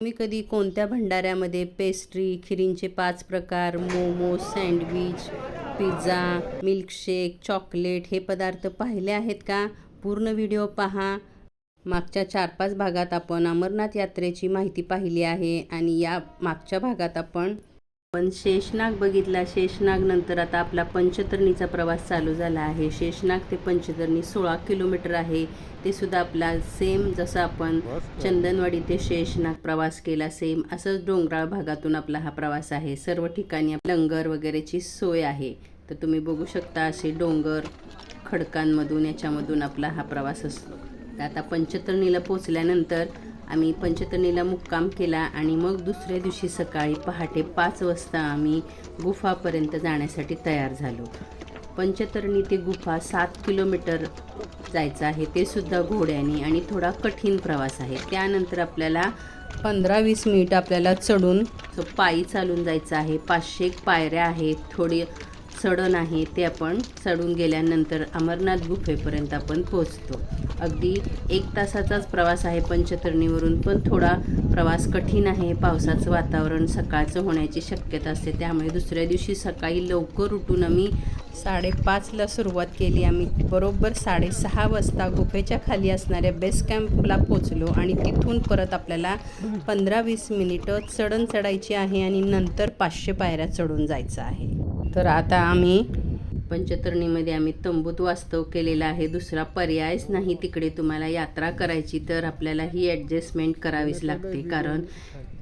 तुम्ही कधी कोणत्या भंडाऱ्यामध्ये पेस्ट्री खिरींचे पाच प्रकार momos sandwich pizza milkshake chocolate हे पदार्थ पाहिले आहेत का? पूर्ण व्हिडिओ पहा. मागच्या चार पाच भागात आपण अमरनाथ यात्रेची माहिती पाहिली आहे आणि या मागच्या भागात आपण पण शेषनाग बघितला शेषनाग नंतर आता आपला पंचतरणीचा प्रवास चालू झाला आहे. शेषनाग ते पंचतरणी सोळा किलोमीटर आहे. ते सुद्धा आपला सेम जसं आपण चंदनवाडी ते शेषनाग प्रवास केला सेम असंच डोंगराळ भागातून आपला हा प्रवास आहे. सर्व ठिकाणी लंगर वगैरेची सोय आहे. तर तुम्ही बघू शकता असे डोंगर खडकांमधून याच्यामधून आपला हा प्रवास असतो. आता पंचतरणीला पोचल्यानंतर आम्ही पंचतरणीला मुक्काम केला आणि मग दुसऱ्या दिवशी सकाळी पहाटे पाच वाजता आम्ही गुफापर्यंत जाण्यासाठी तयार झालो. पंचतरणी ते गुफा सात किलोमीटर जायचं आहे ते सुद्धा घोड्याने आणि थोडा कठीण प्रवास आहे. त्यानंतर आपल्याला पंधरा वीस मिनिट आपल्याला चढून पायी चालून जायचं आहे. पाचशे एक पायऱ्या आहेत थोडी चढण आहे ते आपण चढून गेल्यानंतर अमरनाथ गुफेपर्यंत आपण पोचतो अगदी एक तासाचाच प्रवास आहे पंचतरणीवरून पण थोडा प्रवास कठीण आहे. पावसाचं वातावरण सकाळचं होण्याची शक्यता असते. त्यामुळे दुसऱ्या दिवशी सकाळी लवकर उठून आम्ही साडेपाचला सुरुवात केली. आम्ही बरोबर साडेसहा वाजता गुफेच्या खाली असणाऱ्या बेस कॅम्पला पोचलो आणि तिथून परत आपल्याला पंधरा वीस मिनिटं चढण चढायची आहे आणि नंतर पाचशे पायऱ्या चढून जायचं आहे. तर आता आम्ही पंचतरणीमध्ये आम्ही तंबूत वास्तव केलेला आहे. दुसरा पर्यायच नाही तिकडे तुम्हाला यात्रा करायची तर आपल्याला ही ॲडजस्टमेंट करावीच लागते. कारण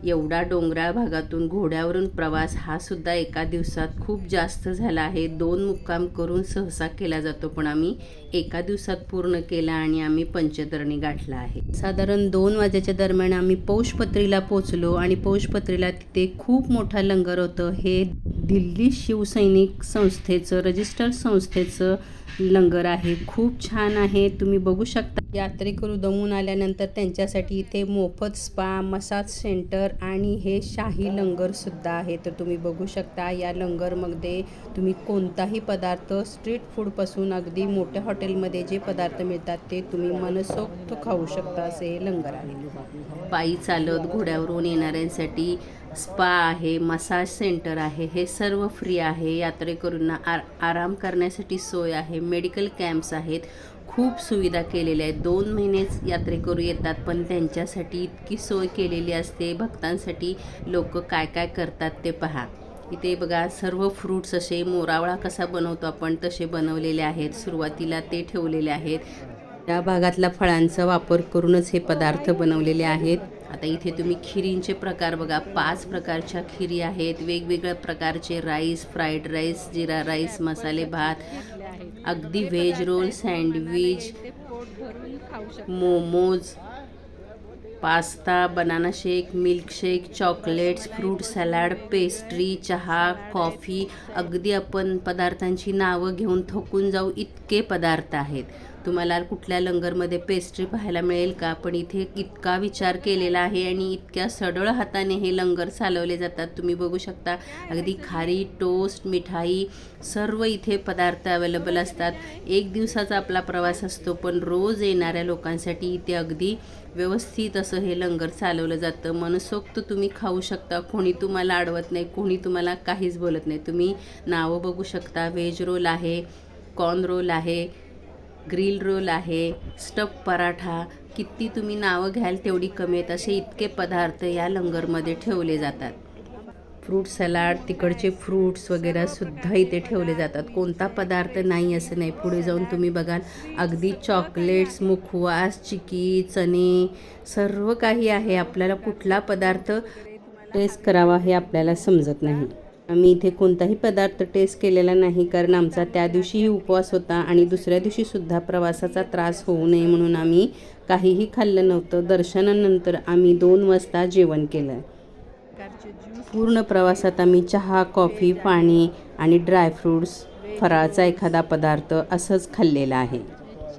एवढा डोंगराळ भागातून घोड्यावरून प्रवास हा सुद्धा एका दिवसात खूप जास्त झाला आहे. दोन मुक्काम करून सहसा केला जातो पण आम्ही एका दिवसात पूर्ण केला आणि आम्ही पंचतरणी गाठला आहे. साधारण दोन वाजेच्या दरम्यान आम्ही पौषपत्रीला पोचलो आणि पौषपत्रीला तिथे खूप मोठा लंगर होतं. हे दिल्ली शिवसैनिक संस्थेचं रजिस्टर संस्थेचं लंगर आहे. खूप छान आहे. तुम्ही बघू शकता. यात्रेकरू दमून आल्यानंतर त्यांच्यासाठी इथे मोफत स्पा मसाज सेंटर आणि हे शाही लंगरसुद्धा आहे. तर तुम्ही बघू शकता या लंगरमध्ये तुम्ही कोणताही पदार्थ स्ट्रीट फूडपासून अगदी मोठ्या हॉटेलमध्ये जे पदार्थ मिळतात ते तुम्ही मनसोक्त खाऊ शकता. असे हे लंगर आहे. पायी चालत घोड्यावरून येणाऱ्यांसाठी स्पा आहे मसाज सेंटर आहे हे सर्व फ्री आहे. यात्रेकरूंना आर आराम करण्यासाठी सोय आहे. मेडिकल कॅम्प्स आहेत. खूप सुविधा केलेल्या आहेत. दोन महिनेच यात्रेकरू येतात पण त्यांच्यासाठी इतकी सोय केलेली असते. भक्तांसाठी लोक काय काय करतात ते पहा. इथे बघा सर्व फ्रूट्स असे मोरावळा कसा बनवतो आपण तसे बनवलेले आहेत. सुरुवातीला ते ठेवलेले आहेत. या भागातला फळांचा वापर करूनच हे पदार्थ बनवलेले आहेत. आता इथे तुम्ही खिरींचे प्रकार बघा. पाच प्रकारच्या खिरी आहेत. वेगवेगळ्या प्रकारचे rice fried rice jeera rice मसाले भात. अगदी veg roll sandwich momos pasta banana shake milkshake chocolates fruit salad pastry चहा कॉफी अगदी आपण पदार्थांची नावं घेऊन थकून जाऊ इतके पदार्थ आहेत. तुम्हाला कुठल्या लंगरमध्ये पेस्ट्री पाहायला मिळेल का? पण इथे इतका विचार केलेला आहे आणि इतक्या सडळ हाताने हे लंगर चालवले जातात. तुम्ही बघू शकता अगदी खारी टोस्ट मिठाई सर्व इथे पदार्थ अवेलेबल असतात. एक दिवसाचा आपला प्रवास असतो पण रोज येणाऱ्या लोकांसाठी इथे अगदी व्यवस्थित असं हे लंगर चालवलं जातं. मनसोक्त तुम्ही खाऊ शकता कोणी तुम्हाला अडवत नाही कोणी तुम्हाला काहीच बोलत नाही. तुम्ही नावं बघू शकता व्हेज रोल आहे कॉर्न रोल आहे ग्रिल रोल आहे स्टफ पराठा किती तुम्ही नावं घ्याल तेवढी कमी आहेत असे इतके पदार्थ या लंगरमध्ये ठेवले जातात. फ्रूट सलाड तिकडचे फ्रूट्स वगैरे सुद्धा इथे ठेवले जातात. कोणता पदार्थ नाही असं नाही. पुढे जाऊन तुम्ही बघाल अगदी चॉकलेट्स मुखवास चिकी चणे सर्व काही आहे. आपल्याला कुठला पदार्थ टेस्ट करावा हे आपल्याला समजत नाही. आम्ही इथे कोणताही पदार्थ टेस्ट केलेला नाही कारण आमचा त्या दिवशीही उपवास होता आणि दुसऱ्या दिवशीसुद्धा प्रवासाचा त्रास होऊ नये म्हणून आम्ही काहीही खाल्लं नव्हतं. दर्शनानंतर आम्ही दोन वाजता जेवण केलं. पूर्ण प्रवासात आम्ही चहा कॉफी पाणी आणि ड्रायफ्रूट्स फराळाचा एखादा पदार्थ असंच खाल्लेला आहे.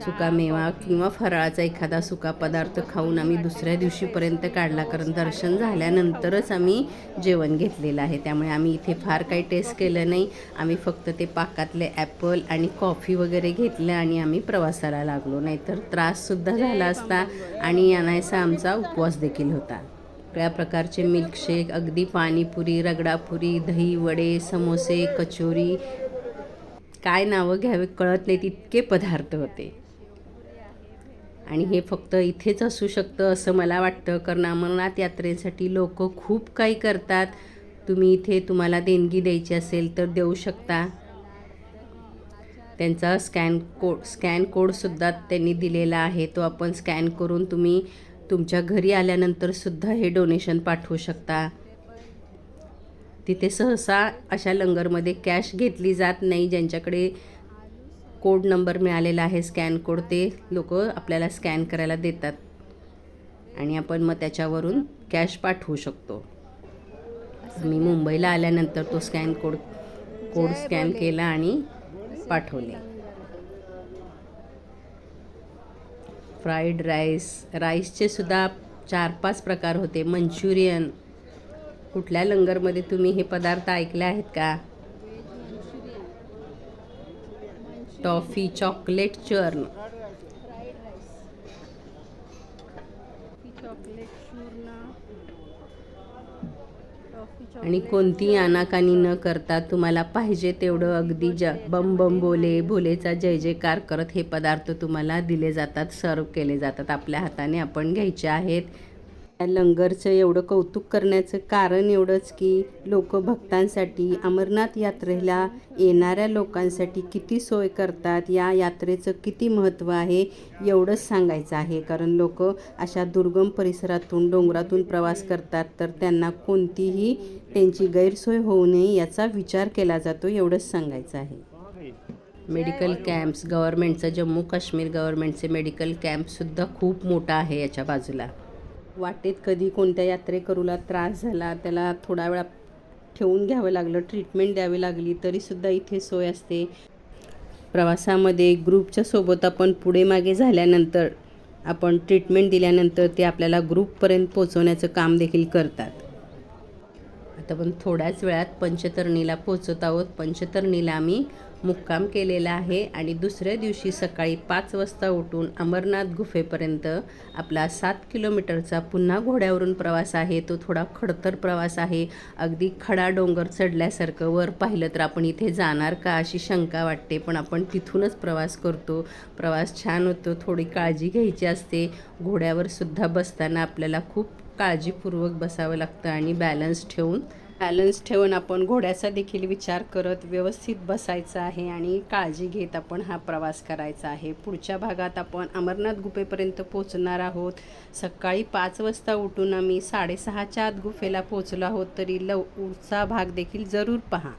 सुका मेवा किंवा फराळाचा एखादा सुका पदार्थ खाऊन आम्ही दुसऱ्या दिवशीपर्यंत काढला. कारण दर्शन झाल्यानंतरच आम्ही जेवण घेतलेलं आहे. त्यामुळे आम्ही इथे फार काही टेस्ट केलं नाही. आम्ही फक्त ते पाकातले ॲपल आणि कॉफी वगैरे घेतलं आणि आम्ही प्रवासाला लागलो. नाहीतर त्राससुद्धा झाला असता आणि यानायसा आमचा उपवास देखील होता. सगळ्या प्रकारचे मिल्कशेक अगदी पाणीपुरी रगडापुरी दही वडे समोसे कचोरी काय नावं घ्यावे कळत नाहीत इतके पदार्थ होते. आणि हे फक्त इथेच असू शकतं असं मला वाटतं. कारण अमरनाथ यात्रेसाठी लोक खूप काही करतात. तुम्ही इथे तुम्हाला देणगी द्यायची असेल तर देऊ शकता. त्यांचा स्कॅन कोड स्कॅन कोडसुद्धा त्यांनी दिलेला आहे. तो आपण स्कॅन करून तुम्ही तुमच्या घरी आल्यानंतरसुद्धा हे डोनेशन पाठवू शकता. तिथे सहसा अशा लंगरमध्ये कॅश घेतली जात नाही ज्यांच्याकडे कोड नंबर मिळालेला आहे स्कॅन कोड ते लोक आपल्याला स्कॅन करायला देतात. आणि आपण मग त्याच्यावरून कॅश पाठवू शकतो. मी मुंबईला आल्यानंतर तो स्कॅन कोड कोड स्कॅन केला आणि पाठवले. फ्राईड राईस राईसचे सुद्धा चार पाच प्रकार होते. मंचुरियन कुठल्या लंगरमध्ये तुम्ही हे पदार्थ ऐकले आहेत का? टॉफी चॉकलेट चर्न आणि कोणतीही आनाकानी न करता तुम्हाला पाहिजे तेवढं अगदी ज बम बम बोले भोलेचा जय जयकार करत हे पदार्थ तुम्हाला दिले जातात सर्व केले जातात. आपल्या हाताने आपण घ्यायचे आहेत. लंगरचं एवढं कौतुक करण्याचं कारण एवढंच की लोक भक्तांसाठी अमरनाथ यात्रेला येणाऱ्या लोकांसाठी किती सोय करतात या यात्रेचं किती महत्त्व आहे एवढंच सांगायचं आहे. कारण लोक अशा दुर्गम परिसरातून डोंगरातून प्रवास करतात तर त्यांना कोणतीही त्यांची गैरसोय होऊ नये याचा विचार केला जातो एवढंच सांगायचं आहे. मेडिकल कॅम्प्स गव्हर्मेंटचं जम्मू काश्मीर गव्हर्मेंटचे मेडिकल कॅम्पसुद्धा खूप मोठा आहे याच्या बाजूला. वाटेत कधी कोणत्या यात्रेकरूला त्रास झाला त्याला थोडा वेळा ठेवून घ्यावं लागलं ट्रीटमेंट द्यावी लागली तरीसुद्धा इथे सोय असते. प्रवासामध्ये ग्रुपच्या सोबत आपण पुढे मागे झाल्यानंतर आपण ट्रीटमेंट दिल्यानंतर ते आपल्याला ग्रुपपर्यंत पोचवण्याचं काम देखील करतात. तर पण थोड्याच वेळात पंचतरणीला पोचत आहोत. पंचतरणीला आम्ही मुक्काम केलेला आहे आणि दुसऱ्या दिवशी सकाळी पाच वाजता उठून अमरनाथ गुफेपर्यंत आपला सात किलोमीटरचा पुन्हा घोड्यावरून प्रवास आहे. तो थोडा खडतर प्रवास आहे. अगदी खडा डोंगर चढल्यासारखं वर पाहिलं तर आपण इथे जाणार का अशी शंका वाटते. पण आपण तिथूनच प्रवास करतो. प्रवास छान होतो. थोडी काळजी घ्यायची असते. घोड्यावर सुद्धा बसताना आपल्याला खूप काळजीपूर्वक बसावं लागतं आणि बॅलन्स ठेवून बॅलन्स ठेवून आपण घोड्याचा देखील विचार करत व्यवस्थित बसायचं आहे आणि काळजी घेत आपण हा प्रवास करायचा आहे. पुढच्या भागात आपण अमरनाथ गुफेपर्यंत पोचणार आहोत. सकाळी पाच वाजता उठून आम्ही साडेसहाच्या आत गुफेला पोचलो आहोत. तरी लव उचा भाग देखील जरूर पहा.